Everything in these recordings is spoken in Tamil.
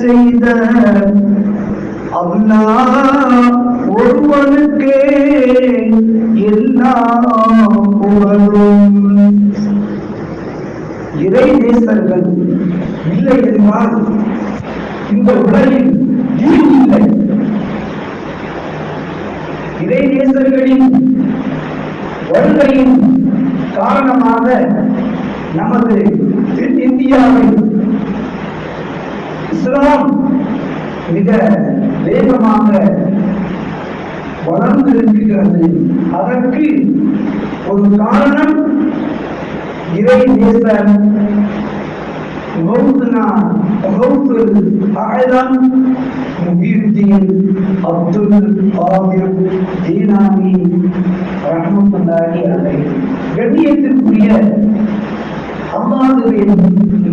செய்த அல்லாஹ் ஒருவனுக்கே எல்லா புகழும். இறை நேசர்கள் இல்லை என்றால் இந்த உலகில் நீர் இல்லை. இறை நேசர்களின் வருகையின் காரணமாக நமது தென் இஸ்லாம் மிக வேகமாக வளர்ந்து இருக்கிறது அதற்கு ஒரு காரணம் இறை நேச அப்துல் ஆதிர் தீனாமி ரஹமத்துல்லாஹி அலைஹி. கண்ணியத்திற்குரிய அம்மாவுடைய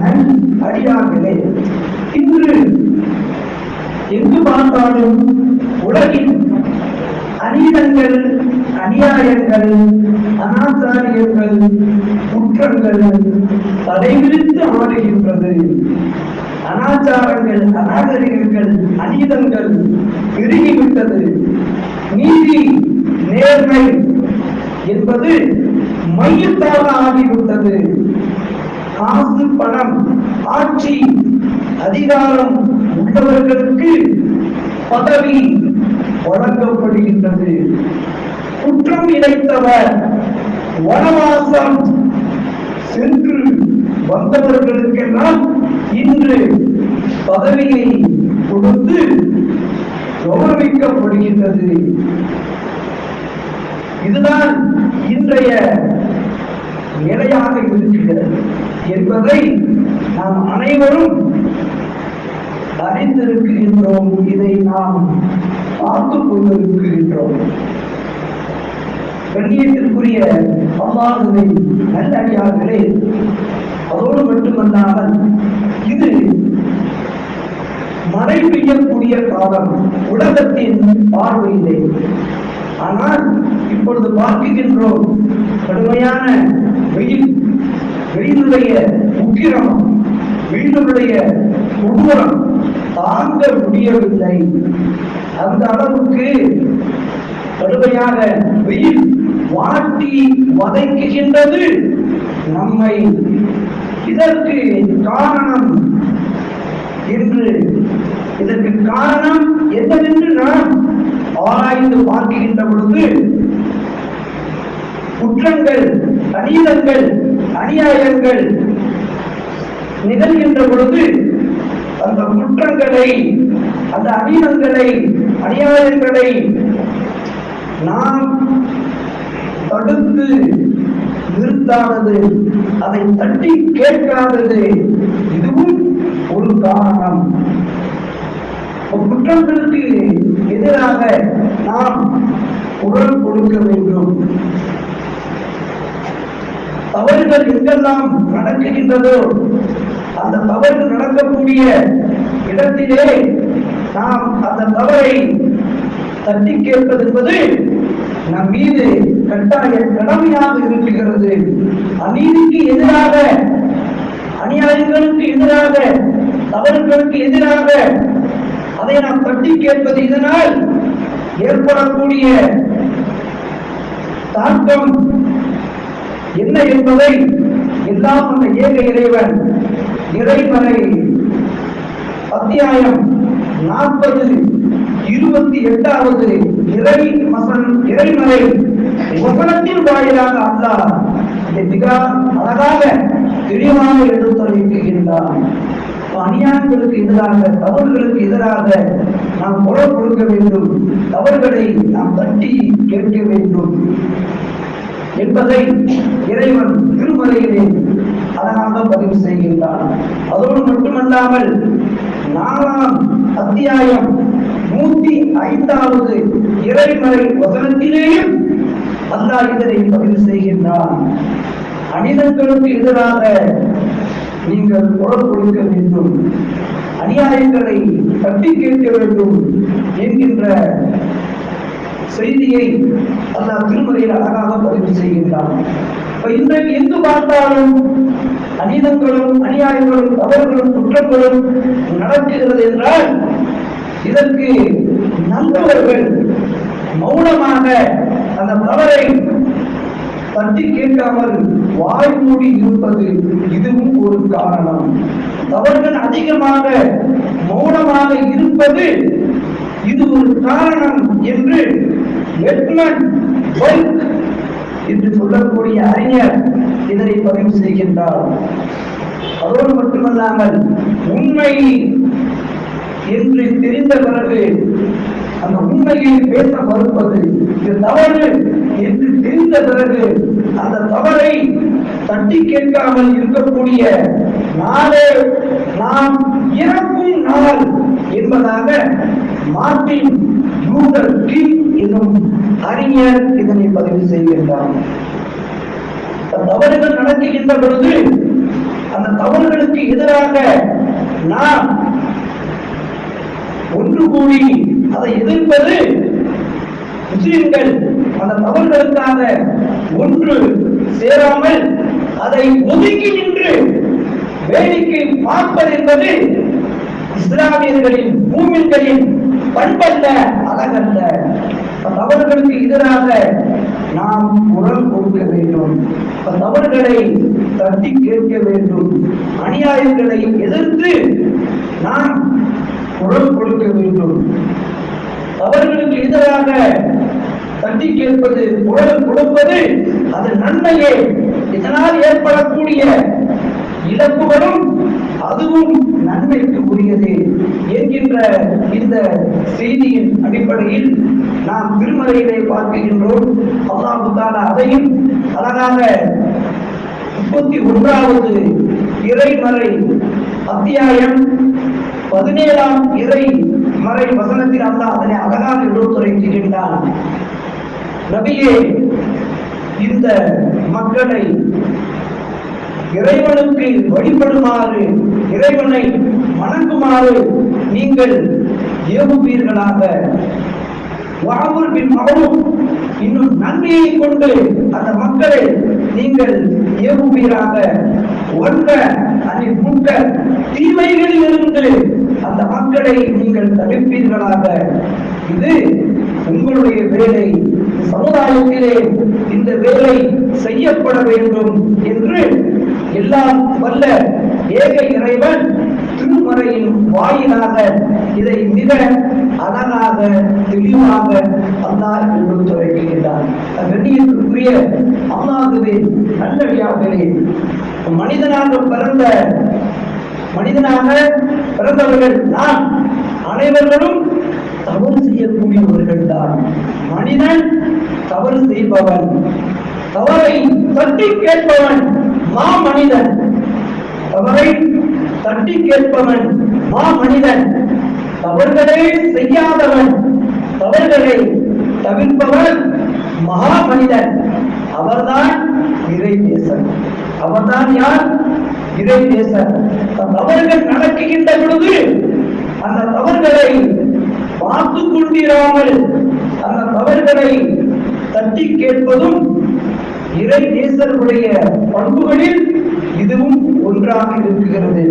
நன் அடியார்களே இன்று எங்கு பார்த்தாலும் உலகின் அநீதங்கள் அநியாயங்கள் அனாச்சாரியங்கள் குற்றங்கள் தடைவிரித்து ஆடுகின்றது. அனாச்சாரங்கள் அநாகரிகங்கள் அநீதங்கள் பெருகிவிட்டது நீதி நேர்மை என்பது மையத்தாக ஆகிவிட்டது காசு பணம் ஆட்சி அதிகாரம் உள்ளவர்களுக்கு பதவி வழங்கப்படுகின்றது. குற்றம் இழைத்தவர் வனவாசம் சென்று வந்தவர்களுக்கெல்லாம் இன்று பதவியை கொடுத்து கௌரவிக்கப்படுகின்றது. இதுதான் இன்றைய நிலையாக இருக்கிறது என்பதை நாம் அனைவரும் அறிந்திருக்கின்றோம். இதை நாம் பார்த்து கொண்டிருக்கின்றோம். கண்ணியத்திற்குரிய அல்லாஹுவை நல்லடியார்களே அதோடு மட்டுமல்லாமல் இது மழை பெய்யக்கூடிய காலம் உலகத்தின் பார்வையிலே. ஆனால் இப்பொழுது பார்க்கின்றோம். கடுமையான வெயில் வெயிலுடைய உக்கிரம் வெயிலுடைய கொடூரம் தாங்க முடியவில்லை. அந்த அளவுக்கு கடுமையாக வெயில் வாட்டி வதைக்குகின்றது. நம்மை இதற்கு காரணம் என்று இதற்கு காரணம் என்னவென்று நாம் ஆராய்ந்து பார்க்கின்ற பொழுது குற்றங்கள் அநீதங்கள் அநியாயங்கள் நிகழ்கின்ற பொழுது அந்த குற்றங்களை அந்த அநீதங்களை அநியாயங்களை நாம் தடுத்து நிறுத்தாதது அதை தட்டி கேட்காதது இதுவும் ஒரு காரணம். குற்றங்களுக்கு எதிராக நாம் குரல் கொடுக்க வேண்டும். தவறுகள் எங்கெல்லாம் நடக்குகின்றதோ அந்த தவறு நடக்கக்கூடிய இடத்திலே நாம் அந்த தவறை தட்டி கேட்பது என்பது நம் மீது கட்டாய கடமையாக இருக்கிறது. அநீதிக்கு எதிராக அநியாயங்களுக்கு எதிராக தவறுகளுக்கு எதிராக அதை நாம் தட்டி கேட்பது இதனால் ஏற்படக்கூடிய தாக்கம் என்ன என்பதை எல்லாம் அந்த ஏக இறைவன் இறைவனை அத்தியாயம் நாற்பது இருபத்தி எட்டாவது இறை மசன் இறைமறை வசனத்தின் வாயிலாக அல்லாஹ் மிக அழகாக தெளிவாக எடுத்துரைக்கின்றான் அநியாயங்களுக்கு எதிராக தவறுகளுக்கு எதிராக நாம் குரல் கொடுக்க வேண்டும். தவறுகளை நாம் தட்டி கேட்க வேண்டும். என்பதை இறைவன் திருமலையிலே அழகாக பதிவு செய்கின்றான். அதோடு மட்டுமல்லாமல் நாலாம் அத்தியாயம் நூத்தி ஐந்தாவது இறைமறை வசனத்திலேயும் அல்லாஹ் இதனை பதிவு செய்கின்றான். மனிதர்களுக்கு எதிராக நீங்கள் குரல் கொடுக்க வேண்டும். அநியாயங்களை தட்டி கேட்க வேண்டும் என்கின்ற செய்தியை அல்லாஹ் திருமறையில் அழகாக பதிவு செய்கின்றான். இப்ப இன்றைக்கு எங்கு பார்த்தாலும் அநீதங்களும் அநியாயங்களும் தவறுகளும் குற்றங்களும் நடக்குகிறது என்றால் இதற்கு நல்லவர்கள் மௌனமாக அந்த தவறை தட்டி கேட்காமல் வாய் மூடி இருப்பது இதுவும் ஒரு காரணம். தவறுகள் அதிகமாக மௌனமாக இருப்பது இது ஒரு காரணம் என்று எட்மன் என்று சொல்லக்கூடிய அறிஞர் இதனை பதிவு செய்கின்றார். அதோடு மட்டுமல்லாமல் உண்மை என்று தெரிந்த பிறகு அந்த உண்மையை பேச மறுப்பது இது தவறு என்று தெரிந்த பிறகு அந்த தவறை தட்டி கேட்காமல் இருக்கக்கூடிய நாளே நாம் இறக்கும் நாள் என்பதாக மார்டின் லூதர் கிங் என்னும் அறிஞர் இதனை பதிவு செய்கின்றார். தவறுகள் நடக்குகின்ற பொழுது அந்த தவறுகளுக்கு எதிராக நாம் ஒன்று கூடி அதை எதிர்ப்பது முஸ்லிம்கள் அந்த தவறுகளுக்காக ஒன்று சேராமல் அதை ஒதுக்கி நின்று வேடிக்கை பார்ப்பது என்பது இஸ்லாமியர்களின் பூமிகளின் பண்பல்ல அழகல்ல. தவறுகளுக்கு எதிராக நாம் குரல் கொடுக்க வேண்டும். தவறுகளை தட்டி கேட்க வேண்டும். அநியாயங்களை எதிர்த்து நாம் குரல் கொடுக்க வேண்டும். அவர்களுக்கு எதிராக தட்டி கேட்பது குரல் கொடுப்பது அது நன்மையே. இதனால் ஏற்படக்கூடிய இழப்புகளும் அதுவும் நன்மைக்கு உரியது என்கின்ற இந்த செய்தியின் அடிப்படையில் நாம் திருமலையிலே பார்க்கின்றோம். அல்லாஹு அதையும் அழகாக முப்பத்தி ஒன்றாவது இறைமறை அத்தியாயம் பதினேழாம் இறை மறை வசனத்தில் அல்லாஹ் அதனை அழகாக எடுத்துரைக்கின்றான். நபியே இந்த மக்களை இறைவனுக்கு வழிபடுமாறு இறைவனை வணங்குமாறு நீங்கள் ஏவுவீர்களாக. மகனும் இன்னும் நன்மையை கொண்டு அந்த மக்களை நீங்கள் ஏவுவீராக. ஒன்ற அதை முட்ட தீமைகளில் இருந்து அந்த மக்களை நீங்கள் தடுப்பீர்களாக. இது உங்களுடைய வேலை. சமுதாயத்திலே இந்த வேலை செய்யப்பட வேண்டும் என்று எல்லாம் வல்ல ஏக இறைவன் திருமறையின் வாயிலாக இதை மிக அழகாக தெளிவாக அல்லாஹ் எடுத்துரைக்கின்றார் கண்ணியத்திற்குரிய அல்லாஹுவே நல்லடியார்களே மனிதனாக பிறந்த மனிதனாக பிறந்தவர்கள் நான். அனைவர்களும் தவறு செய்யக்கூடியவர்கள் தான் மனிதன் தவறு செய்பவன் தவறை தட்டி கேட்பவன். மா மனிதன் தவறை தட்டி கேட்பவன் மா மனிதன் தவறுகளே செய்யாதவன். தவறுகளை தவிர்ப்பவன் மகா மனிதன் அவர்தான் இறை தேசன். அவர்தான் யார்? இறை தேசன். தவறுகள் நடக்குகின்ற பொழுது அந்த தவறுகளை பார்த்து கொண்டிராமல் அந்த தவறுகளை தட்டி கேட்பதும் இறை நேசர்களுடைய பண்புகளில் இதுவும் ஒன்றாக இருக்கிறது.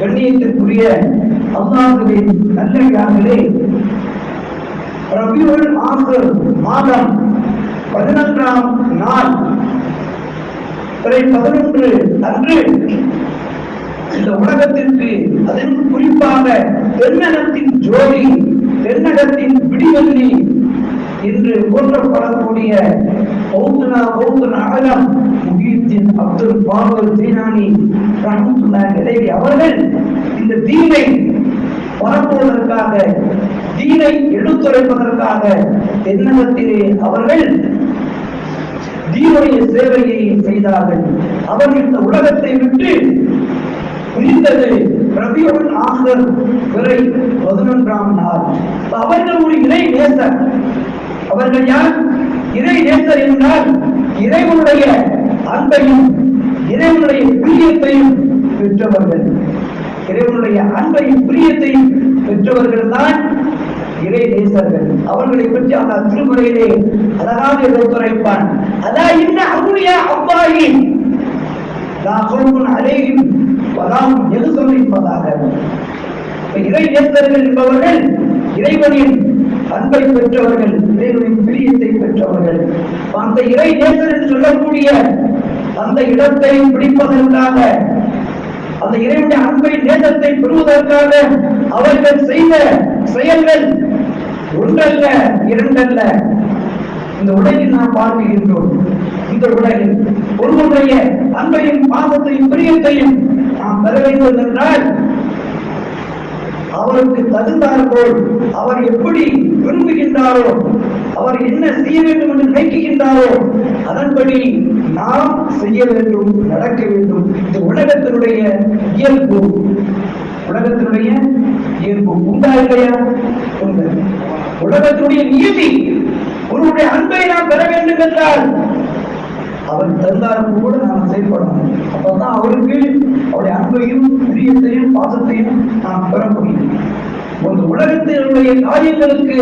கண்ணியத்திற்குரிய அல்லாஹுவின் நல்லே ரபியுல் ஆசர் மாதம் பதினொன்றாம் நாள் பிறை பதினொன்று அன்று இந்த உலகத்திற்கு அதற்கு குறிப்பாக தென்னகத்தின் ஜோதி தென்னகத்தின் விடிவெள்ளி என்று போற்றப்படக்கூடிய பௌத்தனா முகீத்தின் அப்துல் பாபர் ஜீனானி ரஹமத்துல்லாஹி அவர்கள் இந்த தீனை பரப்புவதற்காக தீனை எடுத்துரைப்பதற்காக தென்னகத்திலே அவர்கள் தீனுடைய சேவையை செய்தார்கள். அவர் இந்த உலகத்தை விட்டு பிரிந்தது ரபியுடன் ஆகர் பிறை பதினொன்றாம் நாள். அவர்கள் ஒரு இணை நேசர் அவர்கள் யார்? இறை நேசர் என்றால் இறைவனுடைய அன்பையும் இறைவனுடைய பிரியத்தையும் பெற்றவர்கள். இறைவனுடைய அன்பையும் பிரியத்தையும் பெற்றவர்கள் தான் இறை நேசர்கள். அவர்களை பற்றி அந்த திருமுறையிலே அழகாக எடுத்துரைப்பான். அதான் இன்ன அவுளியா அவ்வாயி அலையும் வராம் எது வலாஹும் என்பதாக இறை நேசர்கள் என்பவர்கள் இறைவனின் அன்பை பெற்றவர்கள் இறைவனின் பிரியத்தை பெற்றவர்கள். அந்த இறை நேசர் சொல்லக்கூடிய அந்த இடத்தை பிடிப்பதற்காக அந்த இறைவனுடைய அன்பை நேசத்தை பெறுவதற்காக அவர்கள் செய்த செயல்கள் ஒன்றல்ல இரண்டல்ல. இந்த உலகில் நாம் பார்க்கின்றோம். இந்த உலகில் ஒருவருடைய அன்பையும் பாசத்தையும் பிரியத்தையும் நாம் பெற வேண்டும் என்றால் அவருக்கு தகுந்தாற்போல் அவர் எப்படி விரும்புகின்றாரோ அவர் என்ன செய்ய வேண்டும் என்று நினைக்கின்றாரோ அதன்படி நாம் செய்ய வேண்டும் நடக்க வேண்டும். இந்த உலகத்தினுடைய இயல்பு. உலகத்தினுடைய இயல்பு. உண்டா இல்லையா? உண்டு. உலகத்தினுடைய நியதி ஒருவருடைய அன்பை நாம் பெற வேண்டும் என்றால் அவர் தந்தாருக்கு கூட நாம் செயல்படணும் அப்பதான் அவருக்கு அவருடைய அன்பையும் பிரியத்தையும் பாசத்தையும் நாம் பெற முடியும். ஒரு உலகத்தினுடைய காரியங்களுக்கு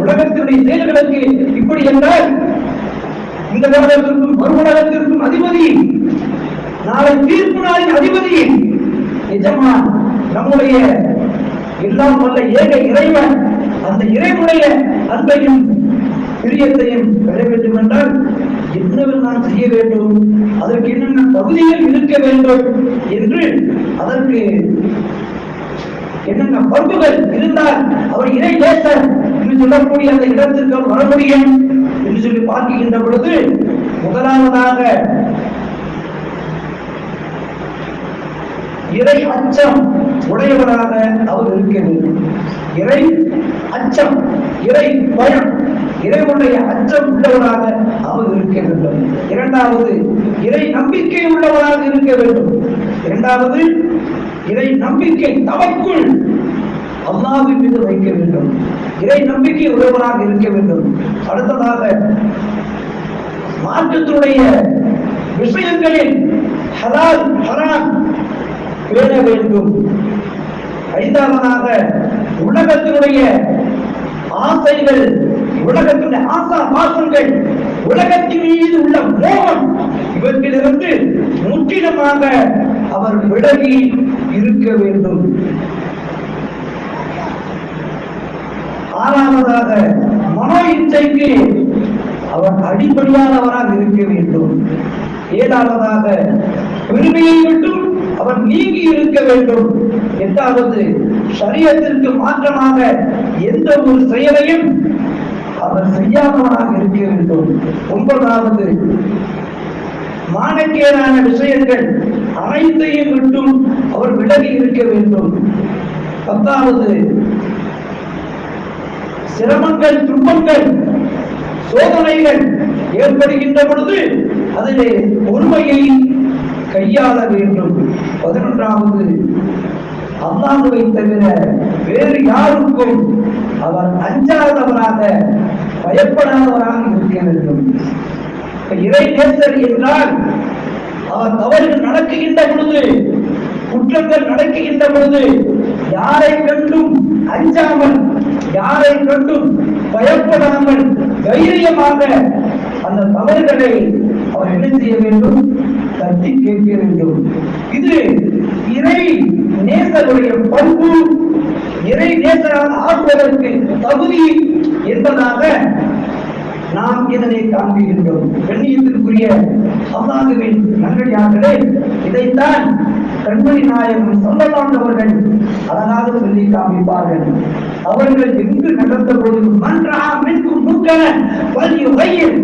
உலகத்தினுடைய செயல்களுக்கு இப்படி என்றால் இந்த உலகத்திற்கும் மறு உலகத்திற்கும் அதிபதி நாளை தீர்ப்பு நாளின் அதிபதி நிஜமா நம்முடைய எல்லாம் வல்ல ஏக இறைவன் அந்த இறைவனுடைய அன்பையும் பிரியத்தையும் பெற வேண்டும் என்றால் என்னவெல்லாம் செய்ய வேண்டும். அதற்கு என்னென்ன தகுதிகள் இருக்க வேண்டும் என்று அதற்கு என்னென்ன பண்புகள் இருந்தால் அவர் இறை நேசர் என்று சொல்லக்கூடிய அந்த இடத்திற்கு அவர் வர முடியும் என்று சொல்லி பார்க்கின்ற பொழுது முதலாவதாக இறை அச்சம் உடையவராக அவர் இருக்க வேண்டும். இறை அச்சம் இறை பயம் இறைவனுடைய அச்சம் உள்ளவராக அவன் இருக்க வேண்டும். இரண்டாவது இறை நம்பிக்கை உள்ளவராக இருக்க வேண்டும். இரண்டாவது இறை நம்பிக்கை தவக்குள் அல்லாவின் மீது வைக்க வேண்டும். இறை நம்பிக்கை உள்ளவராக இருக்க வேண்டும். அடுத்ததாக மாற்றத்தினுடைய விஷயங்களில் ஹலால் ஹராம் பேண வேண்டும். ஐந்தாவதாக உலகத்தினுடைய ஆசைகள் உலகத்துடைய ஆசா பாசங்கள் உலகத்தின் மீது உள்ள மோகம் இவற்றிலிருந்து முற்றிலுமாக அவர் விலகி இருக்க வேண்டும். ஆறாவதாக மனோ இச்சைக்கு அவர் அடிப்படையானவராக இருக்க வேண்டும். ஏழாவதாக பெருமையை விட்டும் அவர் நீங்கி இருக்க வேண்டும். எட்டாவது சரியத்திற்கு மாற்றமாக எந்த ஒரு செயலையும் அவர் செய்யாதவனாக இருக்க வேண்டும். ஒன்பதாவது மானக்கேடான விஷயங்கள் அனைத்தையும் விட்டும் அவர் விலகி இருக்க வேண்டும். பத்தாவது சிரமங்கள் துன்பங்கள் சோதனைகள் ஏற்படுகின்ற பொழுது அதிலே பொறுமையை கையாள வேண்டும். பதினொன்றாவது அல்லாஹுவை தவிர வேறு யாருக்கும் அவர் அஞ்சாதவராக பயப்படாதவராக இருக்க வேண்டும். இப்ப இறை நேசர் என்றால் அவர் தவறுகள் நடக்குகின்ற பொழுது குற்றங்கள் நடக்குகின்ற பொழுது யாரை கண்டும் அஞ்சாமல் யாரை கண்டும் பயப்படாமல் தைரியமாக அந்த தவறுகளை அவர் என்ன செய்ய வேண்டும்? தட்டி கேட்க வேண்டும். இது இறை நேசருடைய பண்பு இறை நேசராக ஆக்குவதற்கு தகுதி என்பதாக நாம் இதனை காண்பிக்கின்றோம். கண்ணியத்திற்குரிய அல்லாஹுவின் நல்லடியார்களே இதைத்தான் கண்மணி நாயகம் சொல்லலாண்டவர்கள் அழகாக சொல்லி காமிப்பார்கள். அவர்கள் எங்கு நடந்த போது மன்றா மின்கும் முக்கன வலிய வயிறு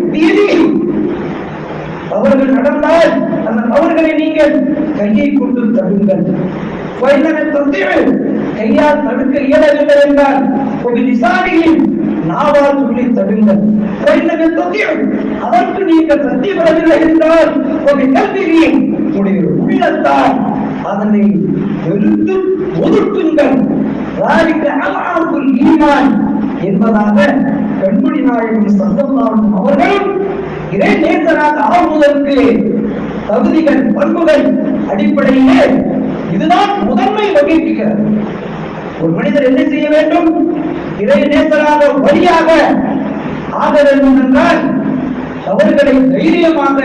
அவர்கள் நடந்தால் அவர்களை நீங்கள் கையை கொண்டு தடுங்கள் கையால் தடுக்க இயலவில்லை என்றால் விசாரிகளில் நாவால் சொல்லி தடுங்கள் அதற்கு நீங்கள் சக்தி பெறவில்லை என்றால் ஒரு கல்வியை உடைய உள்ளத்தால் அதனை வெறுத்து ஒதுக்குங்கள். ஈமான் என்பதாக கண்மணி நாயகம் சந்தம் அவர்கள் இறை நேர்ந்தராக ஆகுவதற்கு தகுதிகள் பண்புகள் அடிப்படையிலே இதுதான் முதன்மை வகிக்கிறது ஒரு மனிதர் என்ன செய்ய வேண்டும்? இறை நேசராக வழியாக ஆக வேண்டும் என்றால் தவறுகளை தைரியமாக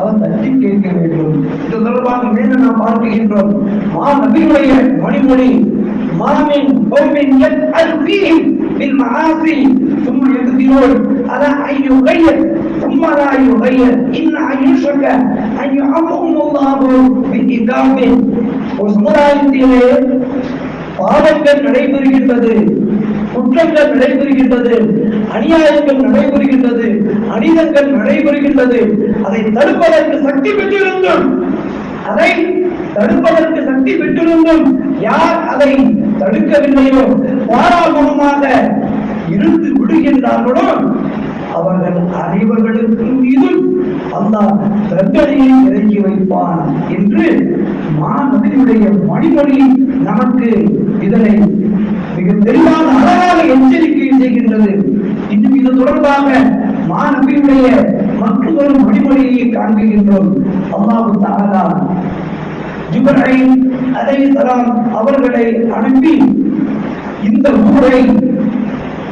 அவன் தட்டி கேட்க வேண்டும். இது தொடர்பாக மீண்டும் நாம் பார்க்கின்றோம். மா நபியுடைய மணிமொழி மாமின் கோமின் எத் அல்பீம் பில் மகாசி சும்மா எழுதினோள் அதான் ஐயோ கையல். ثم لا يغير إن أن يشرك أن يعظم الله بإقامه ஒரு சமுதாயத்திலே பாவங்கள் நடைபெறுகின்றது குற்றங்கள் நடைபெறுகின்றது அநியாயங்கள் நடைபெறுகின்றது அநீதங்கள் நடைபெறுகின்றது அதை தடுப்பதற்கு சக்தி பெற்றிருந்தும் அதை தடுப்பதற்கு சக்தி பெற்றிருந்தும் யார் அதை தடுக்கவில்லையோ பாராமுகமாக இருந்து விடுகின்றார்களோ அவர்கள் அறிவர்களுக்கு மீதும் அல்லாஹ் தண்டனையை இறக்கி வைப்பான் என்று மாநபியுடைய மணிமொழி நமக்கு இதனை மிக தெளிவான அழகாக எச்சரிக்கை செய்கின்றது. இன்னும் இது தொடர்பாக மாநபியுடைய மற்றொரு மணிமொழியை காண்கின்றோம் அல்லாஹு தாலா ஜிப்ராஹிம் அலைஹிஸ்ஸலாம் அவர்களை அனுப்பி இந்த ஊரை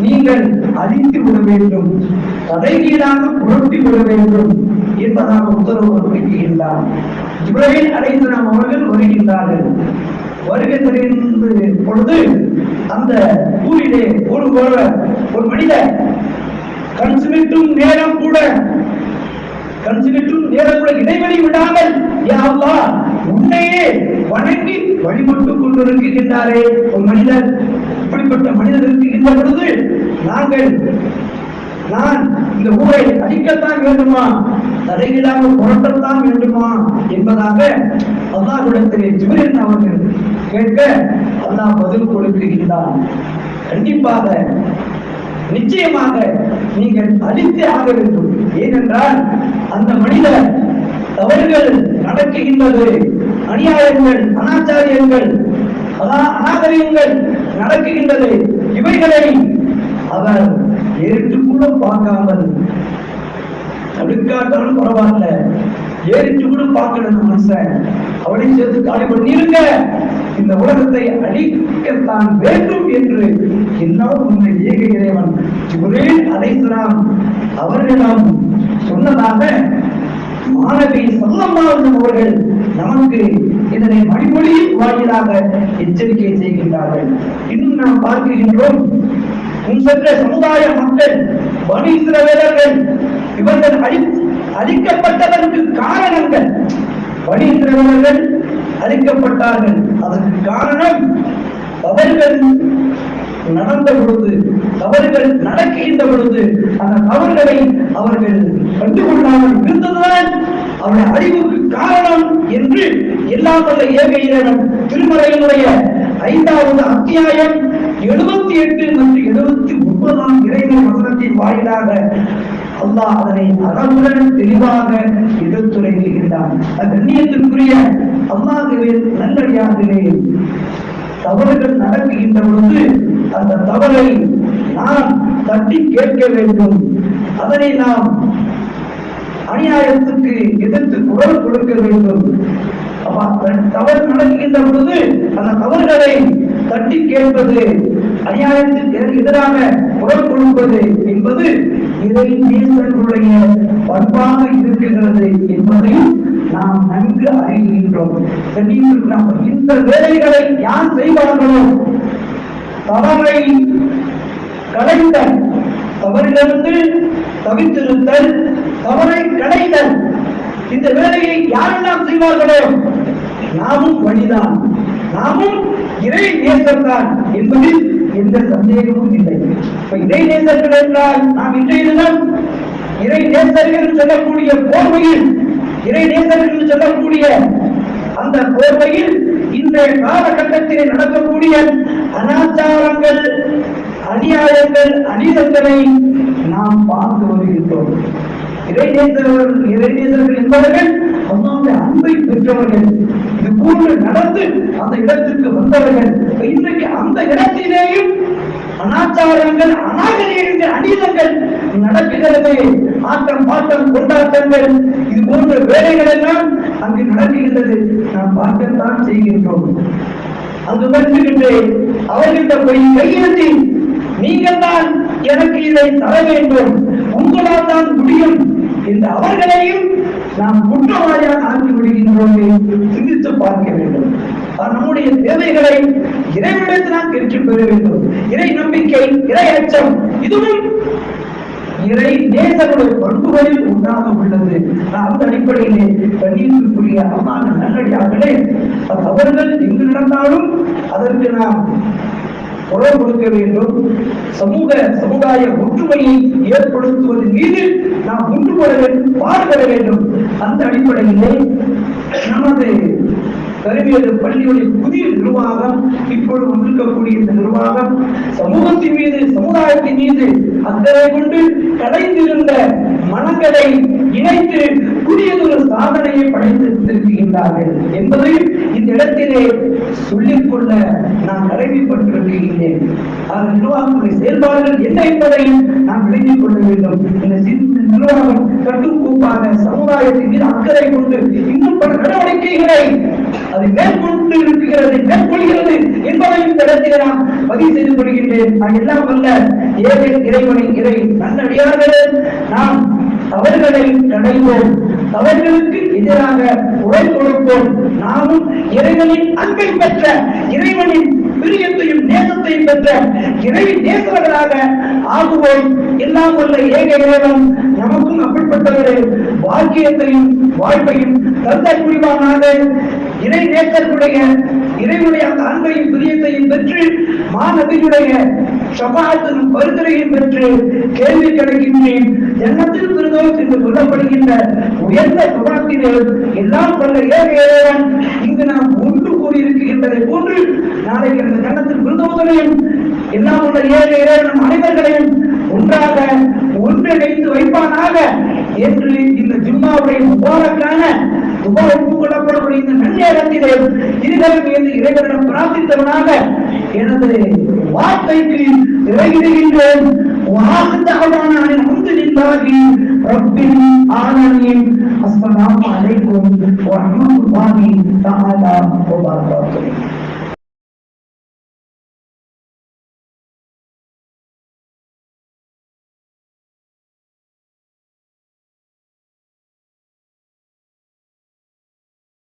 நீங்கள் அழித்து விட வேண்டும் தலைகீழாக புரட்டி விட வேண்டும் என்பதாக உத்தரவு பிறப்பிக்கின்றார் ஜிப்ராஹிம் நாம் அவர்கள் வருகின்றார்கள். வருகை தெரிந்து பொழுது அந்த ஊரிலே ஒரு ஒரு- ஒரு மனிதர் கண் நேரம் கூட கண்சுமிட்டும் நேரம் கூட இடைவெளி விடாமல் யாவா உன்னையே வணங்கி வழிபட்டுக் கொண்டிருக்கின்றாரே ஒரு மனிதர். இப்படிப்பட்ட மனிதர் இருக்கின்ற பொழுது நாங்கள் நான் இந்த ஊரை அடிக்கத்தான் வேண்டுமா? தலைகீழாக புரட்டத்தான் வேண்டுமா? என்பதாக அல்லாஹிடத்திலே ஜிப்ரீல் அவர்கள் கேட்க அல்லாஹ் பதில் கொடுக்கின்றான். கண்டிப்பாக நிச்சயமாக நீங்கள் அழித்தே ஆக வேண்டும். ஏனென்றால் அந்த மனிதர் தவறுகள் நடக்குகின்றது அநியாயங்கள் அனாச்சாரியங்கள் அநாகரிகங்கள் நடக்குகின்றது. இவைகளை அவர் ஏறிட்டு கூட பார்க்காமல் தடுக்காட்டாலும் பரவாயில்ல. ஏறிட்டு கூட பார்க்கணும் மனுஷன். அவனை சேர்த்து காலி பண்ணிருங்க இந்த உலகத்தை அழிக்கத்தான் வேண்டும் என்று எல்லாம் உண்மை ஏக இறைவன் ஜிப்ரீல் அலைஹிஸ்ஸலாம் அவர்களிடம் சொன்னதாக மாணவி சொல்லம்மாவும் அவர்கள் நமக்கு இதனை மணிமொழியின் வாயிலாக எச்சரிக்கை செய்கின்றார்கள். இன்னும் நாம் பார்க்கின்றோம் முன் சென்ற சமுதாய மக்கள் பனி இவர்கள் அழி அழிக்கப்பட்டதற்கு காரணங்கள். பனி அழிக்கப்பட்டார்கள். அதற்கு காரணம் அவர்கள் நடந்த பொழுது தவறுகள் நடக்கின்ற பொழுது அந்த தவறுகளை அவர்கள் கண்டுகொள்ளாமல் இருந்ததுதான் அவருடைய அழிவுக்கு காரணம் என்று எல்லா வல்ல ஏக இறைவன் திருமறையினுடைய ஐந்தாவது அத்தியாயம் எழுபத்தி எட்டு மற்றும் எழுபத்தி ஒன்பதாம் இறைவன் வசனத்தின் வாயிலாக அல்லாஹ் அதனை அறவுடன் தெளிவாக எடுத்துரைக்கின்றான். அந்த கண்ணியத்திற்குரிய அல்லாஹுவின் நல்லடியார்களே தவறுகள் நடக்குகின்ற பொழுது அந்த தவறை நாம் தட்டி கேட்க வேண்டும். அதனை நாம் அநியாயத்துக்கு எதிர்த்து குரல் கொடுக்க வேண்டும். தவறு நடக்கின்ற பொழுது அந்த தவறுகளை தட்டி கேட்பது அநியாயத்துக்கு எதிராக குரல் கொடுப்பது என்பது இதை நேசர்களுடைய பண்பாக இருக்கின்றது என்பதையும் நாம் நன்கு அறிகின்றோம். இந்த வேலைகளை யார் செய்வார்களோ தவறை கலைந்த தவறிலிருந்து தவித்திருத்தல் தவறை கடைதல் இந்த வேலையை யாரெல்லாம் செய்வார்களோ நாமும் வழிதான். நாமும் இறை நேசர்தான் என்பதில் எந்த சந்தேகமும் இல்லை. இப்ப இறை நேசர்கள் என்றால் நாம் இன்றைய தினம் இறை நேசர்கள் சொல்லக்கூடிய போர்வையில் இறை நேசர்கள் சொல்லக்கூடிய அந்த போர்வையில் இன்றைய காலகட்டத்தில் நடக்கக்கூடிய அனாச்சாரங்கள் அநியாயங்கள் அநீதங்களை நாம் பார்த்து வருகின்றோம். இறைநேசர்கள் இறைநேசர்கள் என்பவர்கள் அல்லாவுடைய அன்பை பெற்றவர்கள் இது போன்று நடந்து அந்த இடத்திற்கு வந்தவர்கள் இன்றைக்கு அந்த இடத்திலேயும் அனாச்சாரங்கள் அநாகரீகங்கள் அநீதங்கள் நடக்குகிறது ஆட்டம் பாட்டம் கொண்டாட்டங்கள் இது போன்ற வேலைகள் எல்லாம் அங்கு நடக்குகின்றது நாம் பார்க்கத்தான் செய்கின்றோம். அங்கு வந்துகிட்டு அவர்கிட்ட போய் கையெழுத்தி நீங்கள் தான் எனக்கு இதை தர வேண்டும். உங்களால் தான் முடியும். என்று அவர்களையும் நாம் குற்றவாளியாக ஆக்கி விடுகின்றோமே சிந்தித்து பார்க்க வேண்டும். நம்முடைய தேவைகளை இறைவிடத்தில் நாம் பெற்று பெற வேண்டும். இறை நம்பிக்கை இறை அச்சம் இதுவும் இறை நேசனுடைய பண்புகளில் உண்டாக உள்ளது. அந்த அடிப்படையிலே கண்ணியத்திற்குரிய அம்மா நல்லடியார்களே தவறுகள் எங்கு நடந்தாலும் அதற்கு நாம் குரல் கொடுக்க வேண்டும் சமூக சமுதாய ஒற்றுமையை ஏற்படுத்துவதன் மீது நாம் ஒன்றுபட வேண்டும் பாடுபட வேண்டும். அந்த அடிப்படையிலே நமது கருவியது பள்ளியுடைய புதிய நிர்வாகம் இப்பொழுது வந்திருக்கக்கூடிய இந்த நிர்வாகம் சமூகத்தின் மீது சமுதாயத்தின் மீது அக்கறை கொண்டு கடைந்திருந்த மனங்களை இணைத்து புதியதொரு சாதனையை படைத்திருக்கின்றார்கள் என்பதை இந்த இடத்திலே சொல்லிக்கொள்ள நான் கடமைப்பட்டிருக்கின்றேன். அந்த நிர்வாகத்துடைய செயல்பாடுகள் என்ன என்பதையும் நாம் விளங்கிக் கொள்ள வேண்டும். இந்த நிர்வாகம் கட்டுக்கோப்பாக சமுதாயத்தின் மீது அக்கறை கொண்டு இன்னும் பல நடவடிக்கைகளை அதை மேற்கொண்டு இருக்கிறது மேற்கொள்கிறது என்பதை இந்த இடத்திலே நான் பதிவு செய்து கொள்கின்றேன். நான் எல்லாம் அல்ல ஏழை இறைவனை இறை நல்லடியார்களே நாம் அவர்களை கடைவோம் அவர்களுக்கு எதிராக குரல் கொடுப்போம். நாமும் இறைவனின் அன்பை பெற்ற இறைவனின் பிரியத்தையும் நேசத்தையும் பெற்ற இறை நேசர்களாக ஆகுவோம். எல்லாம் உள்ள ஏக இறைவன் நமக்கும் அப்படிப்பட்ட ஒரு வாக்கியத்தையும் வாழ்வையும் தந்தை புரிவானாக இறை நேசர்களுடைய இறைவனுடைய அந்த அன்பையும் பிரியத்தையும் பெற்று மாநபியுடைய சபாத்தின் பரிந்துரையும் பெற்று கேள்வி கிடைக்கின்றேன். ஜன்னத்தில் திருதோஸ் என்று சொல்லப்படுகின்ற உயர்ந்த சுபாத்திலே எல்லாம் பல ஏக இங்கு நாம் ஒன்று கூறியிருக்கின்றதை போன்று நாளைக்கு அந்த ஜன்னத்தில் பிறந்தோதனையும் எல்லாம் உள்ள ஏழை இறைவன் அனைவர்களையும் ஒன்றாக ஒன்றிணைத்து வைப்பானாக என்று இந்த ஜும்மாவுடைய முபாரக்கான துபாய் ஒப்புக்கொள்ளப்படக்கூடிய இந்த நன்னேரத்திலே இருதயம் என்று இறைவனிடம் பிரார்த்தித்தவனாக எனது வார்த்தைக்கு இறங்கிடுகின்றேன் அஸ்லாம் அலைக்கும் வரமத்துல்லாஹி தாமதா வபரகாத்துஹு